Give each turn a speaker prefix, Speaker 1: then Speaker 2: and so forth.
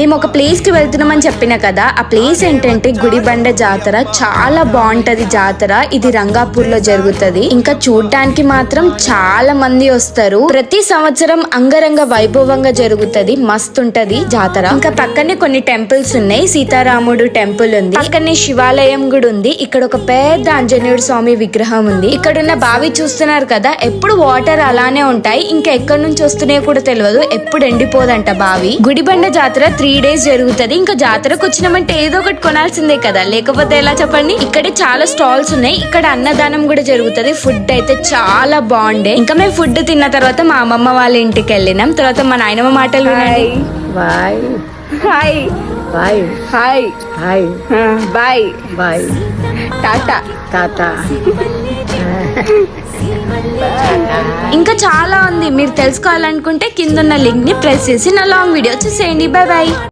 Speaker 1: మేము ఒక ప్లేస్కి వెళ్తున్నామని చెప్పిన కదా ఆ ప్లేస్ ఏంటంటే గుడిబండ జాతర చాలా బాగుంటది జాతర. ఇది రంగాపూర్లో జరుగుతుంది. ఇంకా చూడడానికి మాత్రం చాలా మంది వస్తారు. ప్రతి సంవత్సరం అంగరంగ వైభవంగా జరుగుతుంది. మస్తు ఉంటది జాతర. ఇంకా పక్కనే కొన్ని టెంపుల్స్ ఉన్నాయి. సీతారాముడు టెంపుల్ ఉంది. పక్కనే శివాలయం కూడా ఉంది. ఇక్కడ ఒక పెద్ద ఆంజనేయుడు స్వామి విగ్రహం ఉంది. ఇక్కడ ఉన్న బావి చూస్తున్నారు కదా ఎప్పుడు వాటర్ అలానే ఉంటాయి. ఇంకా ఎక్కడి నుంచి వస్తున్నాయో కూడా తెలియదు ఎప్పుడు ఎండిపోదంట బావి. గుడిబండ జాతర త్రీ డేస్ జరుగుతది. ఇంకా జాతరకు వచ్చినామంటే ఏదో ఒకటి కొనాల్సిందే కదా. లేకపోతే ఎలా చెప్పండి? ఇక్కడే చాలా స్టాల్స్ ఉన్నాయి. ఇక్కడ అన్నదానం కూడా జరుగుతది. ఫుడ్ అయితే చాలా బాగుండే. ఇంకా మేము ఫుడ్ తిన్న తర్వాత మా అమ్మమ్మ వాళ్ళ ఇంటికి వెళ్ళినాం. తర్వాత మా నాయనమ్మ మాటలు
Speaker 2: bye
Speaker 1: hi
Speaker 2: bye
Speaker 1: hi
Speaker 2: hi
Speaker 1: bye
Speaker 2: bye
Speaker 1: Tata
Speaker 2: Tata
Speaker 1: ఇంకా చాలా ఉంది. మీరు తెలుసుకోవాలనుకుంటే కింద ఉన్న లింక్ని ప్రెస్ చేసి నా లాంగ్ వీడియో చూసేయండి. Bye bye